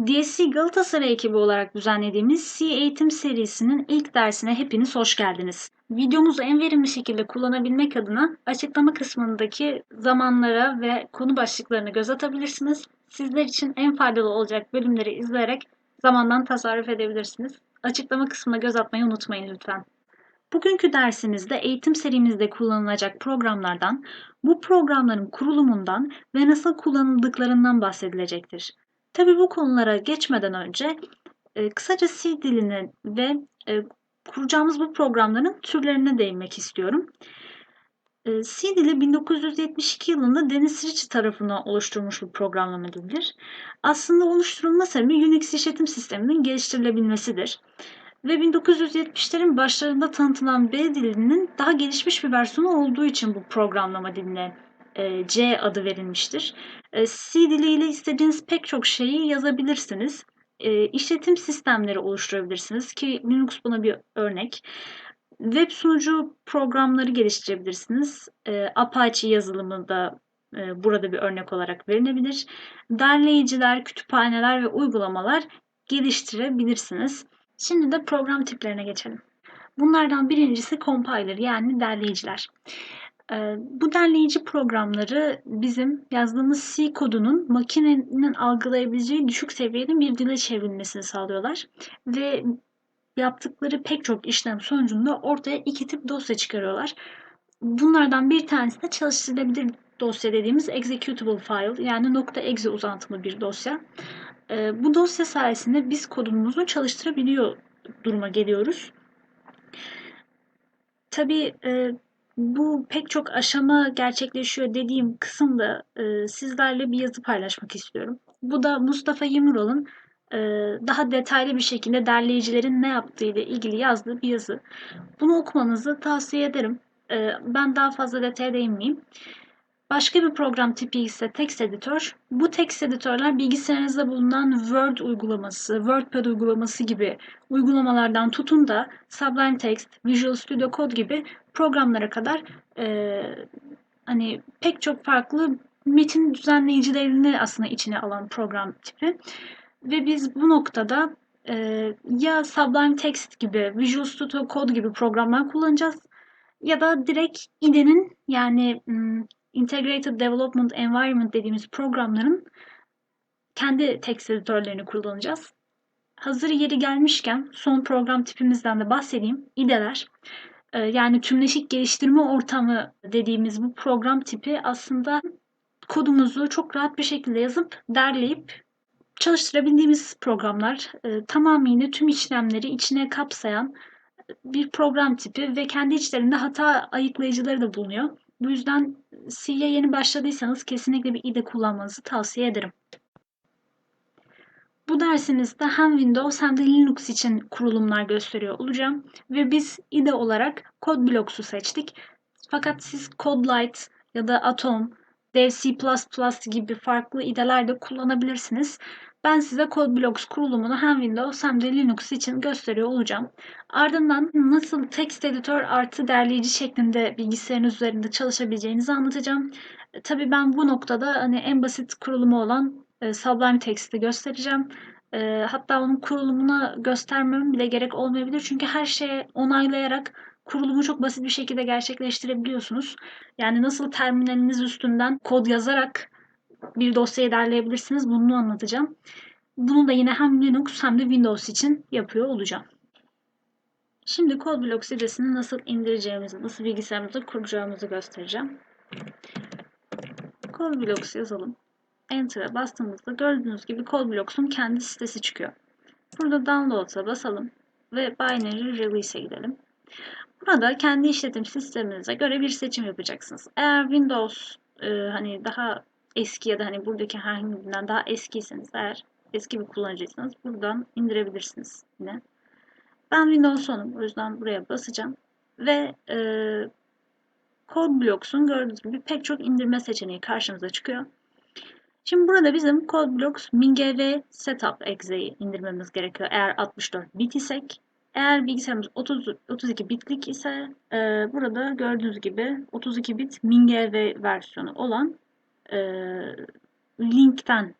DSC Galatasaray ekibi olarak düzenlediğimiz C Eğitim serisinin ilk dersine hepiniz hoş geldiniz. Videomuzu en verimli şekilde kullanabilmek adına açıklama kısmındaki zamanlara ve konu başlıklarını göz atabilirsiniz. Sizler için en faydalı olacak bölümleri izleyerek zamandan tasarruf edebilirsiniz. Açıklama kısmına göz atmayı unutmayın lütfen. Bugünkü dersimizde eğitim serimizde kullanılacak programlardan, bu programların kurulumundan ve nasıl kullanıldıklarından bahsedilecektir. Tabii bu konulara geçmeden önce e, kısaca C dilini ve e, kuracağımız bu programların türlerine değinmek istiyorum. E, C dili 1972 yılında Dennis Ritchie tarafından oluşturulmuş bir programlama dilidir. Aslında oluşturulma sebebi Unix işletim sisteminin geliştirilebilmesidir. Ve 1970'lerin başlarında tanıtılan B dilinin daha gelişmiş bir versiyonu olduğu için bu programlama diline C adı verilmiştir. E, C diliyle istediğiniz pek çok şeyi yazabilirsiniz. E, işletim sistemleri oluşturabilirsiniz ki Linux buna bir örnek. Web sunucu programları geliştirebilirsiniz. Apache yazılımı da burada bir örnek olarak verilebilir. Derleyiciler, kütüphaneler ve uygulamalar geliştirebilirsiniz. Şimdi de program tiplerine geçelim. Bunlardan birincisi compiler yani derleyiciler. Bu derleyici programları bizim yazdığımız C kodunun makinenin algılayabileceği düşük seviyede bir dile çevrilmesini sağlıyorlar. Ve yaptıkları pek çok işlem sonucunda ortaya iki tip dosya çıkarıyorlar. Bunlardan bir tanesi de çalıştırılabilir dosya dediğimiz executable file yani .exe uzantılı bir dosya. Bu dosya sayesinde biz kodumuzu çalıştırabiliyor duruma geliyoruz. Tabii bu pek çok aşama gerçekleşiyor dediğim kısımda e, sizlerle bir yazı paylaşmak istiyorum. Bu da Mustafa Yemural'ın e, daha detaylı bir şekilde derleyicilerin ne yaptığı ile ilgili yazdığı bir yazı. Bunu okumanızı tavsiye ederim. E, ben daha fazla detaya değinmeyeyim. Başka bir program tipi ise text editör. Bu text editörler bilgisayarınızda bulunan Word uygulaması, WordPad uygulaması gibi uygulamalardan tutun da Sublime Text, Visual Studio Code gibi programlara kadar e, hani pek çok farklı metin düzenleyicilerini aslında içine alan program tipi. Ve biz bu noktada e, ya Sublime Text gibi, Visual Studio Code gibi programlar kullanacağız ya da direkt IDE'nin yani Integrated Development Environment dediğimiz programların kendi text editörlerini kullanacağız. Hazır yeri gelmişken son program tipimizden de bahsedeyim. IDE'ler. Ee, yani tümleşik geliştirme ortamı dediğimiz bu program tipi aslında kodumuzu çok rahat bir şekilde yazıp derleyip çalıştırabildiğimiz programlar. E, tamamıyla tüm işlemleri içine kapsayan bir program tipi ve kendi içlerinde hata ayıklayıcıları da bulunuyor. Bu yüzden C'ye yeni başladıysanız kesinlikle bir IDE kullanmanızı tavsiye ederim. Bu dersimizde hem Windows hem de Linux için kurulumlar gösteriyor olacağım. Ve biz IDE olarak CodeBlocks'u seçtik. Fakat siz CodeLight ya da Atom, Dev C++ gibi farklı IDE'ler de kullanabilirsiniz. Ben size CodeBlocks kurulumunu hem Windows hem de Linux için gösteriyor olacağım. Ardından nasıl text editör artı derleyici şeklinde bilgisayarın üzerinde çalışabileceğinizi anlatacağım. Tabii ben bu noktada hani en basit kurulumu olan e, Sublime Text'i göstereceğim. E, hatta onun kurulumuna göstermem bile gerek olmayabilir. Çünkü her şeye onaylayarak kurulumu çok basit bir şekilde gerçekleştirebiliyorsunuz. Yani nasıl terminaliniz üstünden kod yazarak bir dosyayı derleyebilirsiniz. Bunu anlatacağım. Bunu da yine hem Linux hem de Windows için yapıyor olacağım. Şimdi CodeBlock sitesini nasıl indireceğimizi, nasıl bilgisayarımızda kuracağımızı göstereceğim. CodeBlocks yazalım. Enter'a bastığımızda gördüğünüz gibi CodeBlocks'un kendi sitesi çıkıyor. Burada Download'a basalım ve Binary Release'e gidelim. Burada kendi işletim sisteminize göre bir seçim yapacaksınız. Eğer Windows e, hani daha eski ya da hani buradaki herhangi birinden daha eskiyseniz eğer eski bir kullanıcıysanız buradan indirebilirsiniz yine. Ben Windows 10'um. O yüzden buraya basacağım. Ve e, CodeBlocks'un gördüğünüz gibi pek çok indirme seçeneği karşımıza çıkıyor. Şimdi burada bizim CodeBlocks MinGV Setup Exe'yi indirmemiz gerekiyor eğer 64 bit isek. Eğer bilgisayarımız 30, 32 bitlik ise e, burada gördüğünüz gibi 32 bit MinGV versiyonu olan e, linkten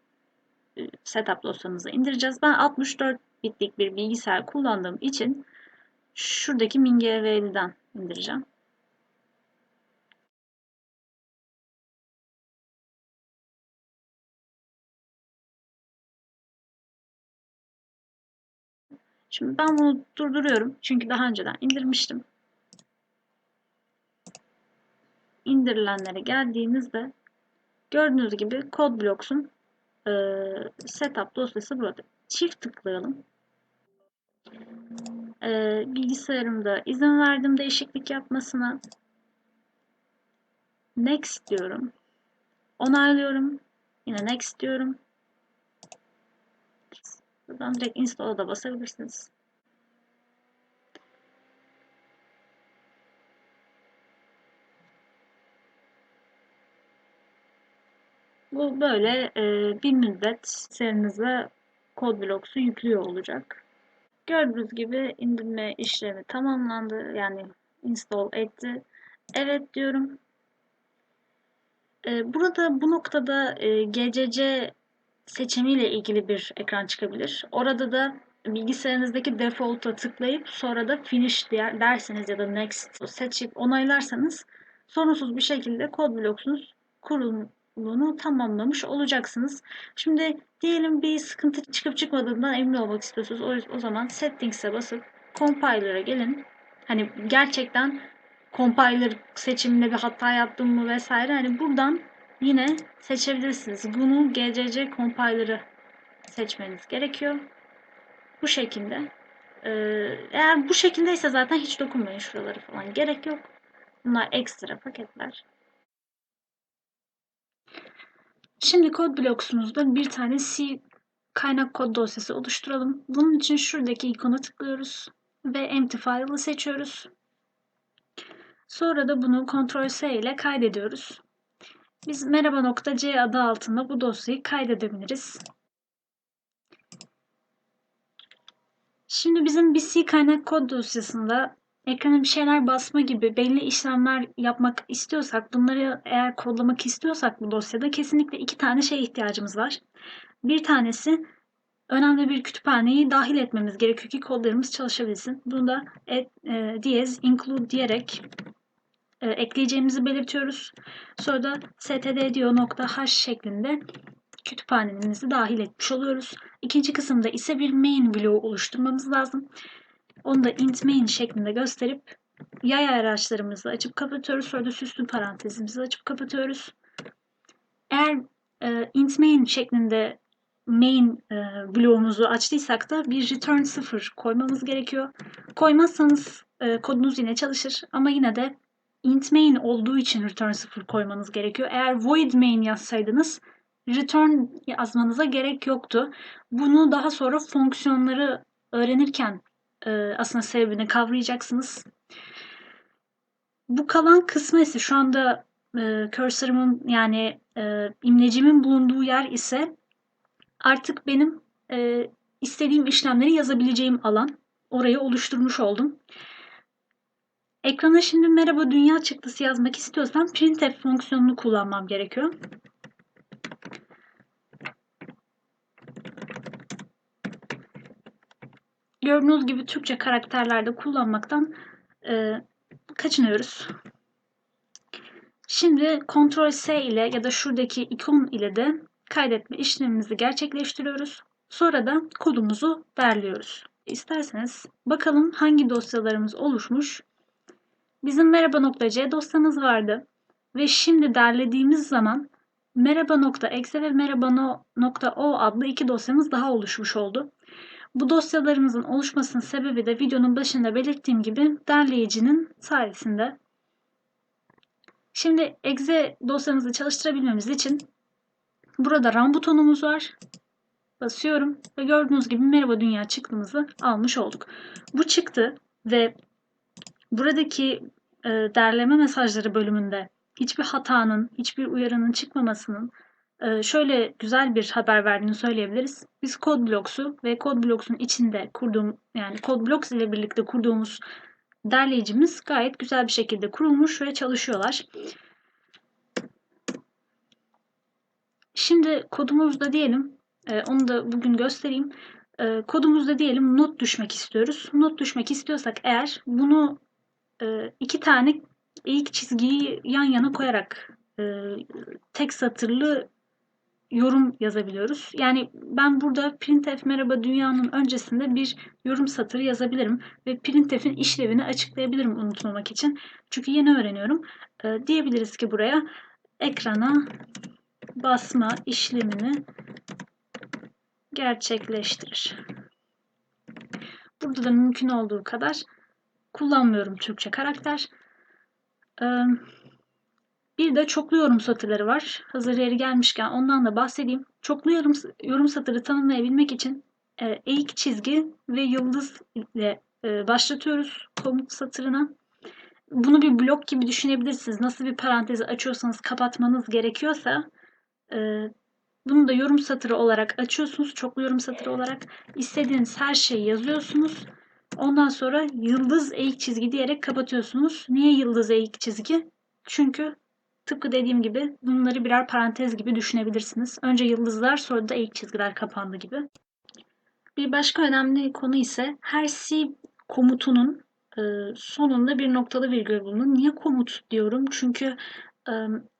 e, setup dosyamızı indireceğiz. Ben 64 bitlik bir bilgisayar kullandığım için şuradaki MinGV'den indireceğim. Şimdi ben bunu durduruyorum. Çünkü daha önceden indirmiştim. İndirilenlere geldiğimizde gördüğünüz gibi CodeBlocks'un e, setup dosyası burada. Çift tıklayalım. E, bilgisayarımda izin verdim değişiklik yapmasına. Next diyorum. Onaylıyorum. Yine next diyorum. Buradan direkt install'a da basabilirsiniz. Bu böyle e, bir müddet serinize CodeBlocks'u yüklüyor olacak. Gördüğünüz gibi indirme işlemi tamamlandı. Yani install etti. Evet diyorum. E, burada bu noktada e, GCC seçimiyle ilgili bir ekran çıkabilir. Orada da bilgisayarınızdaki default'a tıklayıp sonra da finish derseniz ya da next seçip onaylarsanız sorunsuz bir şekilde kod bloksunuz kurulumunu tamamlamış olacaksınız. Şimdi diyelim bir sıkıntı çıkıp çıkmadığından emin olmak istiyorsunuz. O, o zaman settings'e basıp compiler'a gelin. Hani gerçekten compiler seçiminde bir hata yaptım mı vesaire hani buradan yine seçebilirsiniz. Bunu GCC compiler'ı seçmeniz gerekiyor. Bu şekilde. Ee, eğer bu şekildeyse zaten hiç dokunmayın şuraları falan. Gerek yok. Bunlar ekstra paketler. Şimdi kod bloksumuzda bir tane C kaynak kod dosyası oluşturalım. Bunun için şuradaki ikona tıklıyoruz ve empty file'ı seçiyoruz. Sonra da bunu Ctrl-S ile kaydediyoruz. Biz merhaba.c adı altında bu dosyayı kaydedebiliriz. Şimdi bizim bir C kaynak kod dosyasında ekrana bir şeyler basma gibi belli işlemler yapmak istiyorsak, bunları eğer kodlamak istiyorsak bu dosyada kesinlikle iki tane şey ihtiyacımız var. Bir tanesi önemli bir kütüphaneyi dahil etmemiz gerekiyor ki kodlarımız çalışabilsin. Bunu da et, e, diyez include diyerek e, ekleyeceğimizi belirtiyoruz. Sonra da std.h şeklinde kütüphanemizi dahil etmiş oluyoruz. İkinci kısımda ise bir main bloğu oluşturmamız lazım. Onu da int main şeklinde gösterip yay araçlarımızı açıp kapatıyoruz. Sonra da süslü parantezimizi açıp kapatıyoruz. Eğer e, int main şeklinde main e, bloğumuzu açtıysak da bir return 0 koymamız gerekiyor. Koymazsanız e, kodunuz yine çalışır ama yine de int main olduğu için return 0 koymanız gerekiyor. Eğer void main yazsaydınız return yazmanıza gerek yoktu. Bunu daha sonra fonksiyonları öğrenirken e, aslında sebebini kavrayacaksınız. Bu kalan kısmı ise şu anda e, cursor'ımın yani e, imlecimin bulunduğu yer ise artık benim e, istediğim işlemleri yazabileceğim alan. Orayı oluşturmuş oldum. Ekrana şimdi merhaba dünya çıktısı yazmak istiyorsam printf fonksiyonunu kullanmam gerekiyor. Gördüğünüz gibi Türkçe karakterlerde kullanmaktan e, kaçınıyoruz. Şimdi Ctrl S ile ya da şuradaki ikon ile de kaydetme işlemimizi gerçekleştiriyoruz. Sonra da kodumuzu derliyoruz. İsterseniz bakalım hangi dosyalarımız oluşmuş. Bizim merhaba.c dosyamız vardı ve şimdi derlediğimiz zaman merhaba.exe ve merhaba.o adlı iki dosyamız daha oluşmuş oldu. Bu dosyalarımızın oluşmasının sebebi de videonun başında belirttiğim gibi derleyicinin sayesinde. Şimdi exe dosyamızı çalıştırabilmemiz için burada run butonumuz var. Basıyorum ve gördüğünüz gibi merhaba dünya çıktımızı almış olduk. Bu çıktı ve buradaki e, derleme mesajları bölümünde hiçbir hatanın, hiçbir uyarının çıkmamasının e, şöyle güzel bir haber verdiğini söyleyebiliriz. Biz CodeBlocks'u ve CodeBlocks'un içinde kurduğum yani CodeBlocks ile birlikte kurduğumuz derleyicimiz gayet güzel bir şekilde kurulmuş ve çalışıyorlar. Şimdi kodumuzda diyelim Ee, onu da bugün göstereyim. Ee, kodumuzda diyelim not düşmek istiyoruz. Not düşmek istiyorsak eğer bunu e, iki tane ilk çizgiyi yan yana koyarak e, tek satırlı yorum yazabiliyoruz. Yani ben burada printf merhaba dünyanın öncesinde bir yorum satırı yazabilirim ve printf'in işlevini açıklayabilirim unutmamak için. Çünkü yeni öğreniyorum. E, diyebiliriz ki buraya ekrana basma işlemini gerçekleştirir. Burada da mümkün olduğu kadar kullanmıyorum Türkçe karakter. Bir de çoklu yorum satırları var. Hazır yeri gelmişken ondan da bahsedeyim. Çoklu yorum, yorum satırı tanımlayabilmek için eğik çizgi ve yıldız ile başlatıyoruz komut satırına. Bunu bir blok gibi düşünebilirsiniz. Nasıl bir parantezi açıyorsanız kapatmanız gerekiyorsa bunu da yorum satırı olarak açıyorsunuz. Çoklu yorum satırı olarak istediğiniz her şeyi yazıyorsunuz. Ondan sonra yıldız eğik çizgi diyerek kapatıyorsunuz. Niye yıldız eğik çizgi? Çünkü tıpkı dediğim gibi bunları birer parantez gibi düşünebilirsiniz. Önce yıldızlar sonra da eğik çizgiler kapandı gibi. Bir başka önemli konu ise her C komutunun e, sonunda bir noktalı virgül bulunur. Niye komut diyorum? Çünkü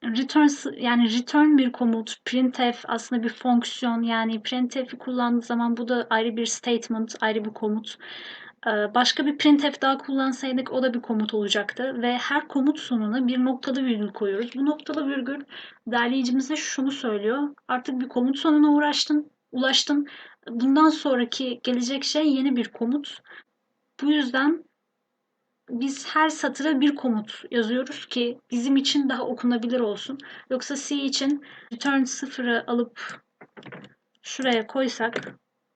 return yani return bir komut, printf aslında bir fonksiyon yani printf'i kullandığı zaman bu da ayrı bir statement, ayrı bir komut. Başka bir printf daha kullansaydık o da bir komut olacaktı ve her komut sonuna bir noktalı virgül koyuyoruz. Bu noktalı virgül derleyicimize şunu söylüyor. Artık bir komut sonuna uğraştın, ulaştın. Bundan sonraki gelecek şey yeni bir komut. Bu yüzden biz her satıra bir komut yazıyoruz ki bizim için daha okunabilir olsun. Yoksa C için return sıfırı alıp şuraya koysak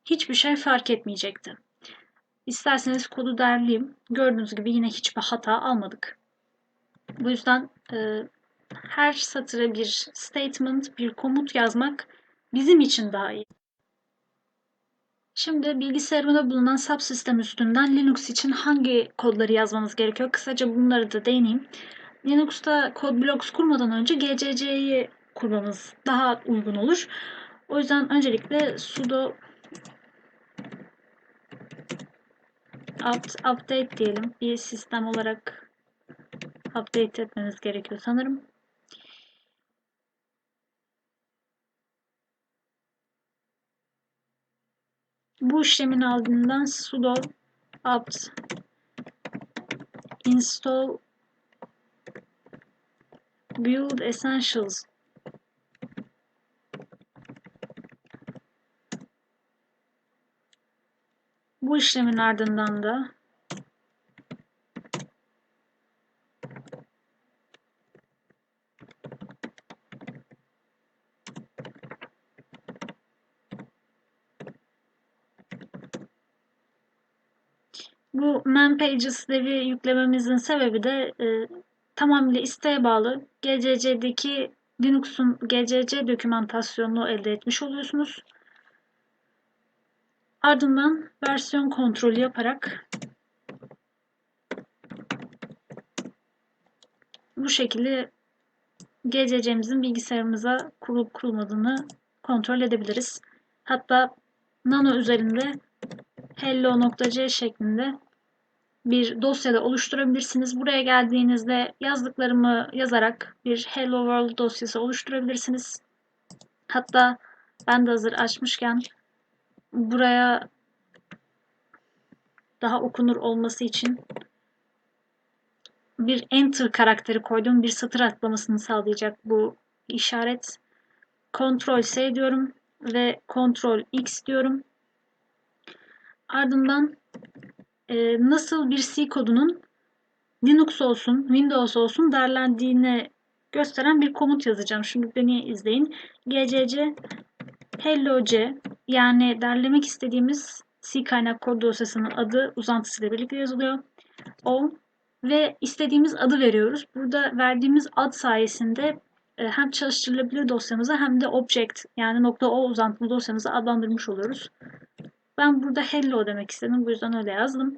hiçbir şey fark etmeyecekti. İsterseniz kodu derleyeyim. Gördüğünüz gibi yine hiçbir hata almadık. Bu yüzden e, her satıra bir statement, bir komut yazmak bizim için daha iyi. Şimdi bilgisayarımda bulunan subsistem üstünden Linux için hangi kodları yazmanız gerekiyor? Kısaca bunları da değineyim. Linux'ta kod blocks kurmadan önce GCC'yi kurmamız daha uygun olur. O yüzden öncelikle sudo update diyelim. Bir sistem olarak update etmeniz gerekiyor sanırım. Bu işlemin ardından sudo apt install build essentials Bu işlemin ardından da Bu man pages'leri yüklememizin sebebi de e, tamamıyla isteğe bağlı. GCC'deki Linux'un GCC dokümantasyonunu elde etmiş oluyorsunuz. Ardından versiyon kontrolü yaparak bu şekilde GCC'mizin bilgisayarımıza kurulup kurulmadığını kontrol edebiliriz. Hatta Nano üzerinde hello.c şeklinde bir dosyada oluşturabilirsiniz. Buraya geldiğinizde yazdıklarımı yazarak bir Hello World dosyası oluşturabilirsiniz. Hatta ben de hazır açmışken buraya daha okunur olması için bir enter karakteri koydum. Bir satır atlamasını sağlayacak bu işaret. Ctrl S diyorum ve Ctrl X diyorum. Ardından e, nasıl bir C kodunun Linux olsun, Windows olsun derlendiğini gösteren bir komut yazacağım. Şimdi beni izleyin. gcc hello c yani derlemek istediğimiz C kaynak kod dosyasının adı uzantısıyla birlikte yazılıyor. O ve istediğimiz adı veriyoruz. Burada verdiğimiz ad sayesinde e, hem çalıştırılabilir dosyamızı hem de object yani .o uzantılı dosyamızı adlandırmış oluyoruz. Ben burada hello demek istedim. Bu yüzden öyle yazdım.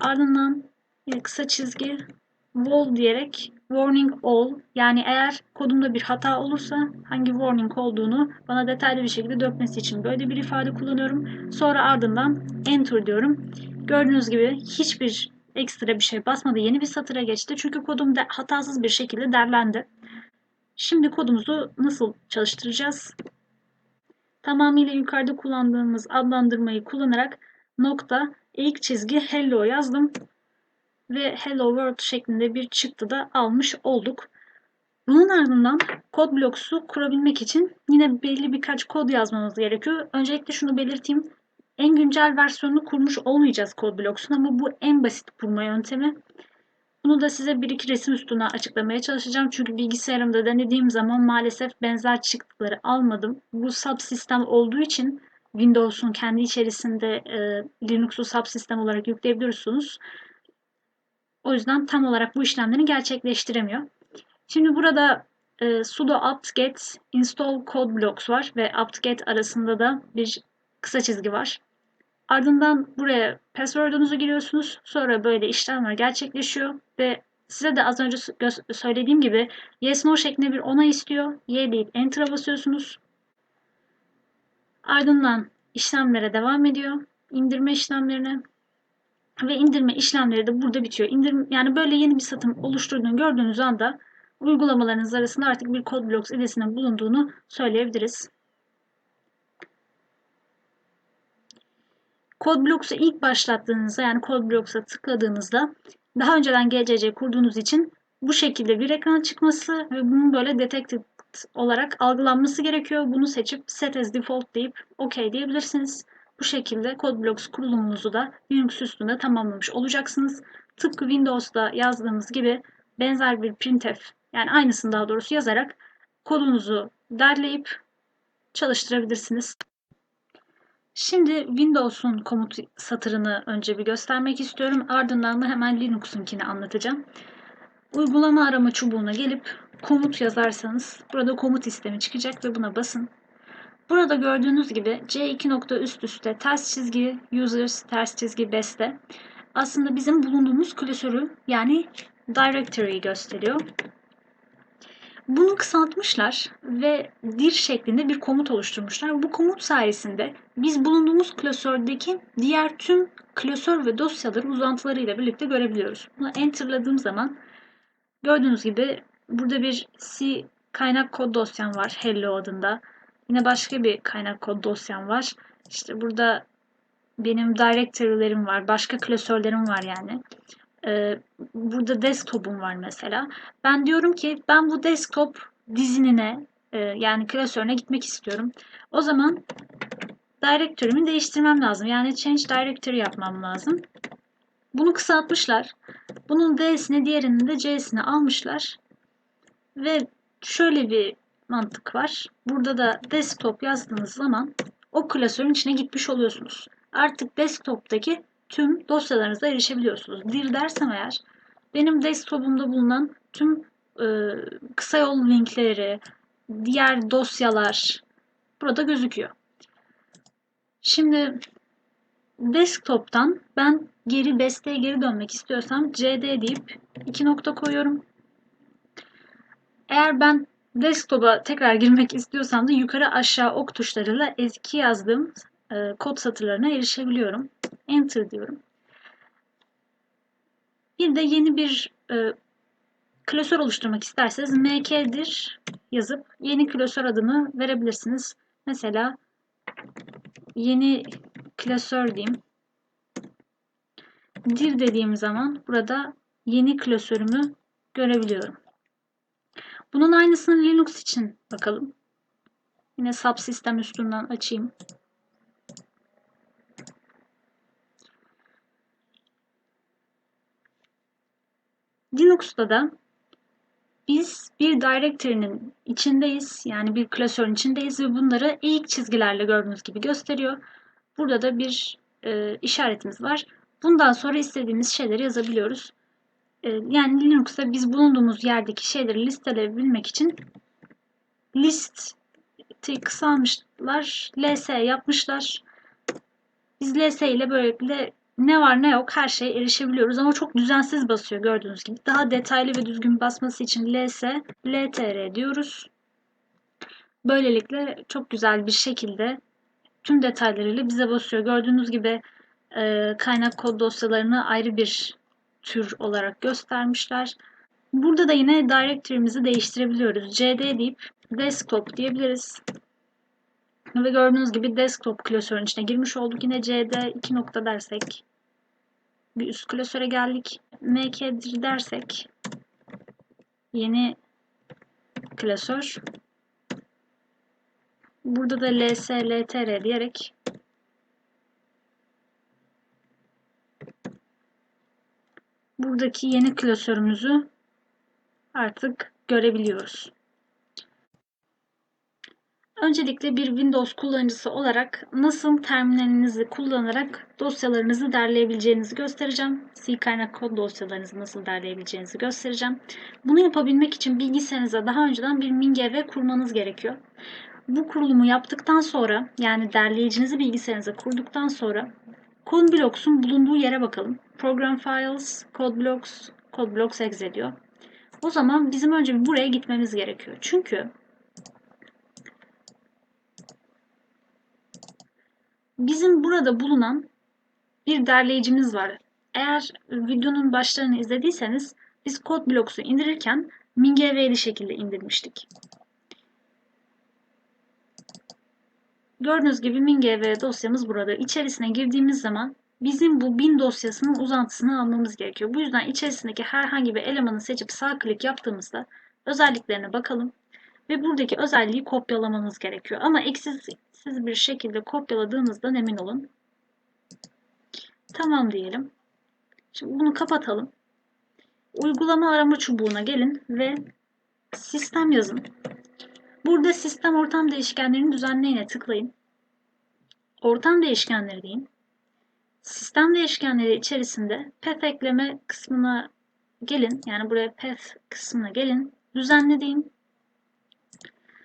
Ardından kısa çizgi wall diyerek warning all yani eğer kodumda bir hata olursa hangi warning olduğunu bana detaylı bir şekilde dökmesi için böyle bir ifade kullanıyorum. Sonra ardından enter diyorum. Gördüğünüz gibi hiçbir ekstra bir şey basmadı. Yeni bir satıra geçti. Çünkü kodum de hatasız bir şekilde derlendi. Şimdi kodumuzu nasıl çalıştıracağız? Tamamıyla yukarıda kullandığımız adlandırmayı kullanarak nokta ilk çizgi hello yazdım ve hello world şeklinde bir çıktı da almış olduk. Bunun ardından kod bloksu kurabilmek için yine belli birkaç kod yazmamız gerekiyor. Öncelikle şunu belirteyim. En güncel versiyonunu kurmuş olmayacağız kod bloksun ama bu en basit kurma yöntemi. Bunu da size bir iki resim üstüne açıklamaya çalışacağım. Çünkü bilgisayarımda denediğim zaman maalesef benzer çıktıları almadım. Bu subsistem olduğu için Windows'un kendi içerisinde e, Linux'u subsistem olarak yükleyebiliyorsunuz. O yüzden tam olarak bu işlemleri gerçekleştiremiyor. Şimdi burada e, sudo apt-get install code blocks var ve apt-get arasında da bir kısa çizgi var. Ardından buraya password'unuzu giriyorsunuz. Sonra böyle işlemler gerçekleşiyor ve size de az önce söylediğim gibi yes no şeklinde bir onay istiyor. Y deyip enter'a basıyorsunuz. Ardından işlemlere devam ediyor. İndirme işlemlerine ve indirme işlemleri de burada bitiyor. İndirim, yani böyle yeni bir satım oluşturduğunu gördüğünüz anda uygulamalarınız arasında artık bir CodeBlocks edesinin bulunduğunu söyleyebiliriz. CodeBlocks'u ilk başlattığınızda yani CodeBlocks'a tıkladığınızda daha önceden GCC kurduğunuz için bu şekilde bir ekran çıkması ve bunun böyle detected olarak algılanması gerekiyor. Bunu seçip set as default deyip OK diyebilirsiniz. Bu şekilde CodeBlocks kurulumunuzu da Linux üstünde tamamlamış olacaksınız. Tıpkı Windows'da yazdığımız gibi benzer bir printf yani aynısını daha doğrusu yazarak kodunuzu derleyip çalıştırabilirsiniz. Şimdi Windows'un komut satırını önce bir göstermek istiyorum. Ardından da hemen Linux'unkini anlatacağım. Uygulama arama çubuğuna gelip komut yazarsanız burada komut istemi çıkacak ve buna basın. Burada gördüğünüz gibi C2 nokta üst üste ters çizgi users ters çizgi beste aslında bizim bulunduğumuz klasörü yani directory'yi gösteriyor. Bunu kısaltmışlar ve dir şeklinde bir komut oluşturmuşlar. Bu komut sayesinde biz bulunduğumuz klasördeki diğer tüm klasör ve dosyaları uzantılarıyla birlikte görebiliyoruz. Bunu enterladığım zaman gördüğünüz gibi burada bir C kaynak kod dosyam var hello adında. Yine başka bir kaynak kod dosyam var. İşte burada benim directory'lerim var. Başka klasörlerim var yani. Ee, burada desktop'um var mesela. Ben diyorum ki ben bu desktop dizinine e, yani klasörüne gitmek istiyorum. O zaman directory'mi değiştirmem lazım. Yani change directory yapmam lazım. Bunu kısaltmışlar. Bunun D'sini diğerinin de C'sini almışlar. Ve şöyle bir mantık var. Burada da desktop yazdığınız zaman o klasörün içine gitmiş oluyorsunuz. Artık desktop'taki tüm dosyalarınıza erişebiliyorsunuz. Dir dersem eğer benim desktop'umda bulunan tüm e, kısa yol linkleri, diğer dosyalar burada gözüküyor. Şimdi desktop'tan ben geri besteye geri dönmek istiyorsam cd deyip iki nokta koyuyorum. Eğer ben desktop'a tekrar girmek istiyorsam da yukarı aşağı ok tuşlarıyla eski yazdığım e, kod satırlarına erişebiliyorum. Enter diyorum. Bir de yeni bir e, klasör oluşturmak isterseniz mk'dir yazıp yeni klasör adını verebilirsiniz. Mesela yeni klasör diyeyim. Dir dediğim zaman burada yeni klasörümü görebiliyorum. Bunun aynısını Linux için bakalım. Yine subsistem üstünden açayım. Linux'ta da biz bir directory'nin içindeyiz. Yani bir klasörün içindeyiz ve bunları eğik çizgilerle gördüğünüz gibi gösteriyor. Burada da bir e, işaretimiz var. Bundan sonra istediğimiz şeyleri yazabiliyoruz. E, yani Linux'ta biz bulunduğumuz yerdeki şeyleri listeleyebilmek için listi kısalmışlar. ls yapmışlar. Biz ls ile böylelikle ne var ne yok her şeye erişebiliyoruz ama çok düzensiz basıyor gördüğünüz gibi. Daha detaylı ve düzgün basması için ls, ltr diyoruz. Böylelikle çok güzel bir şekilde tüm detaylarıyla bize basıyor. Gördüğünüz gibi e, kaynak kod dosyalarını ayrı bir tür olarak göstermişler. Burada da yine directory'mizi değiştirebiliyoruz. cd deyip desktop diyebiliriz. Ve gördüğünüz gibi desktop klasörün içine girmiş olduk. Yine cd 2 nokta dersek bir üst klasöre geldik. mkdir dersek yeni klasör. Burada da ls, ltr diyerek buradaki yeni klasörümüzü artık görebiliyoruz. Öncelikle bir Windows kullanıcısı olarak nasıl terminalinizi kullanarak dosyalarınızı derleyebileceğinizi göstereceğim. C kaynak kod dosyalarınızı nasıl derleyebileceğinizi göstereceğim. Bunu yapabilmek için bilgisayarınıza daha önceden bir MinGV kurmanız gerekiyor. Bu kurulumu yaptıktan sonra yani derleyicinizi bilgisayarınıza kurduktan sonra CodeBlocks'un bulunduğu yere bakalım. Program Files, CodeBlocks, CodeBlocks exe diyor. O zaman bizim önce buraya gitmemiz gerekiyor. Çünkü bizim burada bulunan bir derleyicimiz var. Eğer videonun başlarını izlediyseniz biz CodeBlocks'u indirirken MinGV'li şekilde indirmiştik. Gördüğünüz gibi MinGV dosyamız burada. İçerisine girdiğimiz zaman bizim bu bin dosyasının uzantısını almamız gerekiyor. Bu yüzden içerisindeki herhangi bir elemanı seçip sağ klik yaptığımızda özelliklerine bakalım ve buradaki özelliği kopyalamanız gerekiyor. Ama eksiksiz bir şekilde kopyaladığınızdan emin olun. Tamam diyelim. Şimdi bunu kapatalım. Uygulama arama çubuğuna gelin ve sistem yazın. Burada sistem ortam değişkenlerini düzenleyine tıklayın. Ortam değişkenleri deyin. Sistem değişkenleri içerisinde path ekleme kısmına gelin. Yani buraya path kısmına gelin. Düzenle deyin.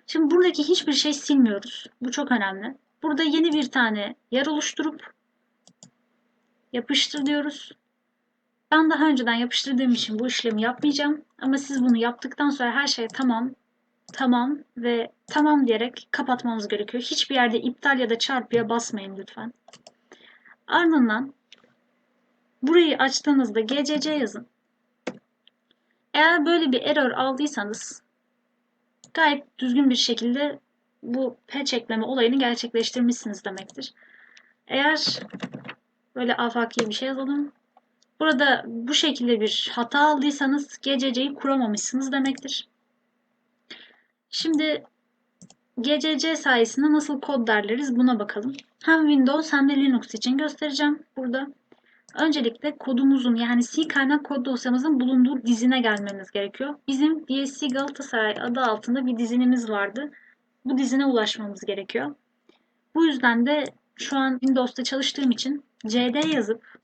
Şimdi buradaki hiçbir şey silmiyoruz. Bu çok önemli. Burada yeni bir tane yer oluşturup yapıştır diyoruz. Ben daha önceden yapıştırdığım için bu işlemi yapmayacağım. Ama siz bunu yaptıktan sonra her şey tamam, tamam ve tamam diyerek kapatmamız gerekiyor. Hiçbir yerde iptal ya da çarpıya basmayın lütfen. Ardından burayı açtığınızda GCC yazın. Eğer böyle bir error aldıysanız gayet düzgün bir şekilde bu patch ekleme olayını gerçekleştirmişsiniz demektir. Eğer böyle afaki bir şey yazalım. Burada bu şekilde bir hata aldıysanız GCC'yi kuramamışsınız demektir. Şimdi GCC sayesinde nasıl kod derleriz buna bakalım. Hem Windows hem de Linux için göstereceğim burada. Öncelikle kodumuzun yani C kaynak kod dosyamızın bulunduğu dizine gelmemiz gerekiyor. Bizim DSC Galatasaray adı altında bir dizinimiz vardı. Bu dizine ulaşmamız gerekiyor. Bu yüzden de şu an Windows'ta çalıştığım için cd yazıp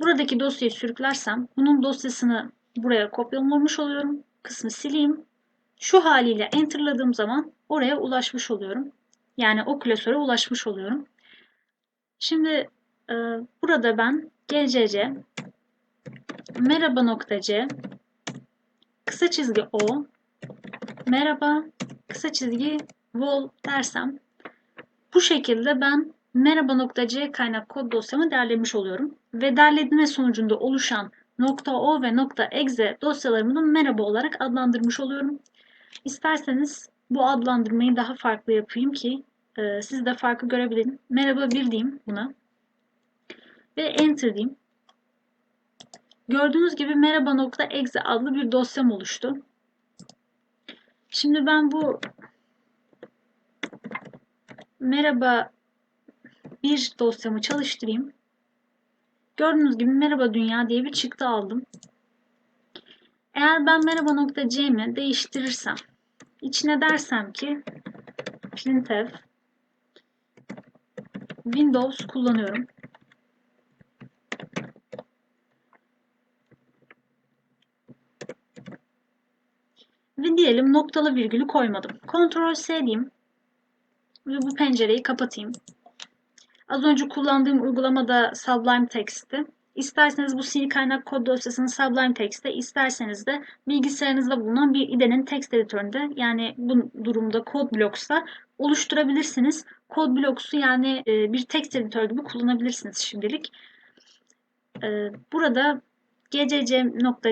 buradaki dosyayı sürüklersem bunun dosyasını buraya kopyalamış oluyorum. Kısmı sileyim. Şu haliyle enterladığım zaman oraya ulaşmış oluyorum. Yani o klasöre ulaşmış oluyorum. Şimdi e, burada ben gcc merhaba kısa çizgi o merhaba kısa çizgi vol dersem bu şekilde ben merhaba.c kaynak kod dosyamı derlemiş oluyorum. Ve derleme sonucunda oluşan .o ve .exe dosyalarımı da merhaba olarak adlandırmış oluyorum. İsterseniz bu adlandırmayı daha farklı yapayım ki e, siz de farkı görebilin. Merhaba bir diyeyim buna. Ve enter diyeyim. Gördüğünüz gibi merhaba.exe adlı bir dosyam oluştu. Şimdi ben bu merhaba bir dosyamı çalıştırayım. Gördüğünüz gibi merhaba dünya diye bir çıktı aldım. Eğer ben merhaba.c'mi değiştirirsem içine dersem ki printf Windows kullanıyorum. Ve diyelim noktalı virgülü koymadım. Ctrl S diyeyim. Ve bu pencereyi kapatayım. Az önce kullandığım uygulamada Sublime Text'ti. İsterseniz bu sil kaynak kod dosyasını Sublime Text'te, isterseniz de bilgisayarınızda bulunan bir IDE'nin text editöründe yani bu durumda CodeBlocks'ta oluşturabilirsiniz. CodeBlocks'u yani e, bir text editör gibi kullanabilirsiniz şimdilik. E, burada gcc nokta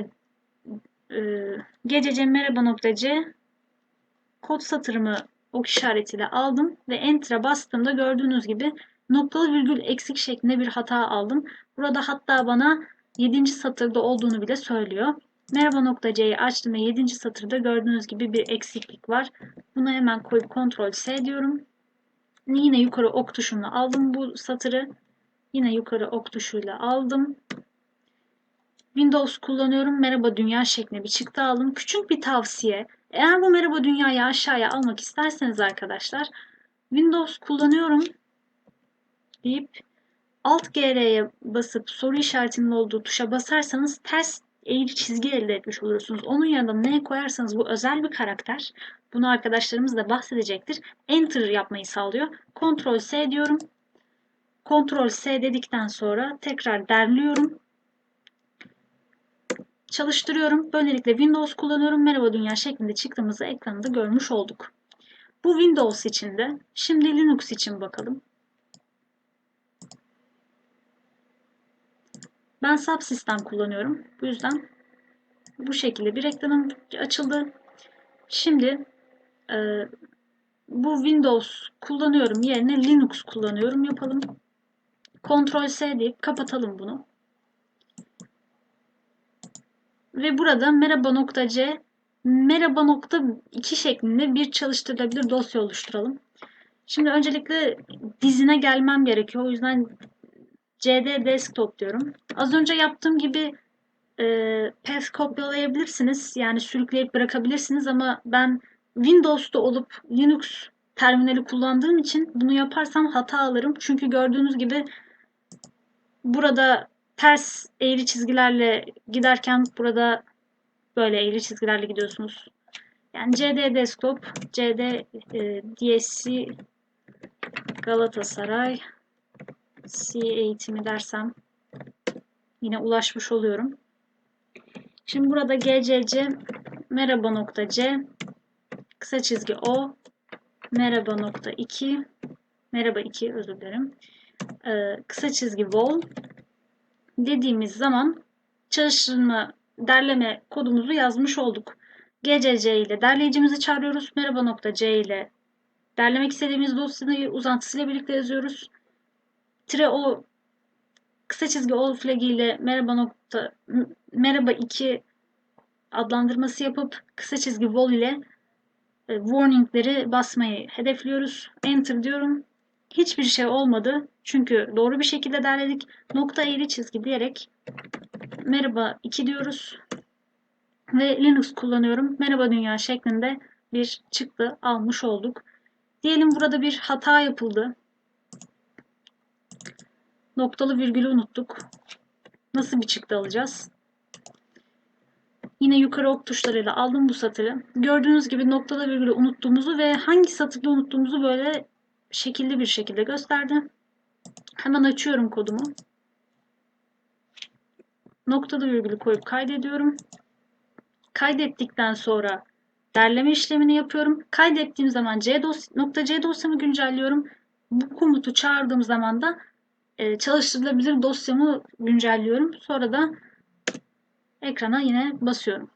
e, gcc merhaba nokta c kod satırımı ok işaretiyle aldım ve Enter'a bastığımda gördüğünüz gibi noktalı virgül eksik şeklinde bir hata aldım. Burada hatta bana 7. satırda olduğunu bile söylüyor. Merhaba nokta C'yi açtım ve 7. satırda gördüğünüz gibi bir eksiklik var. Bunu hemen koyup Ctrl S diyorum. Yine yukarı ok tuşunu aldım bu satırı. Yine yukarı ok tuşuyla aldım. Windows kullanıyorum. Merhaba dünya şeklinde bir çıktı aldım. Küçük bir tavsiye. Eğer bu merhaba dünyayı aşağıya almak isterseniz arkadaşlar Windows kullanıyorum deyip Alt GR'ye basıp soru işaretinin olduğu tuşa basarsanız ters eğri çizgi elde etmiş olursunuz. Onun yanında ne koyarsanız bu özel bir karakter. Bunu arkadaşlarımız da bahsedecektir. Enter yapmayı sağlıyor. Ctrl S diyorum. Ctrl S dedikten sonra tekrar derliyorum. Çalıştırıyorum. Böylelikle Windows kullanıyorum. Merhaba dünya şeklinde çıktığımızı ekranında görmüş olduk. Bu Windows içinde. Şimdi Linux için bakalım. Ben subsistem kullanıyorum. Bu yüzden bu şekilde bir ekranım açıldı. Şimdi e, bu Windows kullanıyorum yerine Linux kullanıyorum yapalım. Ctrl S deyip kapatalım bunu. Ve burada merhaba.c merhaba.2 şeklinde bir çalıştırılabilir dosya oluşturalım. Şimdi öncelikle dizine gelmem gerekiyor. O yüzden cd desktop diyorum. Az önce yaptığım gibi e, path kopyalayabilirsiniz. Yani sürükleyip bırakabilirsiniz ama ben Windows'ta olup Linux terminali kullandığım için bunu yaparsam hata alırım. Çünkü gördüğünüz gibi burada ters eğri çizgilerle giderken burada böyle eğri çizgilerle gidiyorsunuz. Yani CD Desktop, CD e, DSC Galatasaray C eğitimi dersem yine ulaşmış oluyorum. Şimdi burada GCC merhaba nokta C kısa çizgi O merhaba nokta 2 merhaba 2 özür dilerim. Ee, kısa çizgi vol dediğimiz zaman çalıştırma derleme kodumuzu yazmış olduk. GCC ile derleyicimizi çağırıyoruz. Merhaba nokta C ile derlemek istediğimiz dosyayı uzantısıyla birlikte yazıyoruz tire o kısa çizgi all flag ile merhaba nokta merhaba 2 adlandırması yapıp kısa çizgi vol ile e, warningleri basmayı hedefliyoruz. Enter diyorum. Hiçbir şey olmadı. Çünkü doğru bir şekilde derledik. Nokta eğri çizgi diyerek merhaba 2 diyoruz. Ve Linux kullanıyorum. Merhaba dünya şeklinde bir çıktı almış olduk. Diyelim burada bir hata yapıldı. Noktalı virgülü unuttuk. Nasıl bir çıktı alacağız? Yine yukarı ok tuşlarıyla aldım bu satırı. Gördüğünüz gibi noktalı virgülü unuttuğumuzu ve hangi satırda unuttuğumuzu böyle şekilli bir şekilde gösterdi. Hemen açıyorum kodumu. Noktalı virgülü koyup kaydediyorum. Kaydettikten sonra derleme işlemini yapıyorum. Kaydettiğim zaman C dos nokta C dosyamı güncelliyorum. Bu komutu çağırdığım zaman da e, çalıştırılabilir dosyamı güncelliyorum. Sonra da ekrana yine basıyorum.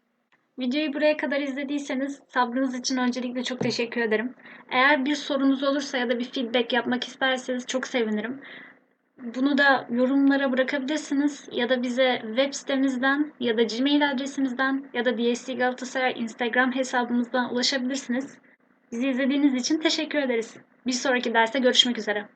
Videoyu buraya kadar izlediyseniz sabrınız için öncelikle çok teşekkür ederim. Eğer bir sorunuz olursa ya da bir feedback yapmak isterseniz çok sevinirim. Bunu da yorumlara bırakabilirsiniz ya da bize web sitemizden ya da Gmail adresimizden ya da DSC Galatasaray Instagram hesabımızdan ulaşabilirsiniz. Bizi izlediğiniz için teşekkür ederiz. Bir sonraki derste görüşmek üzere.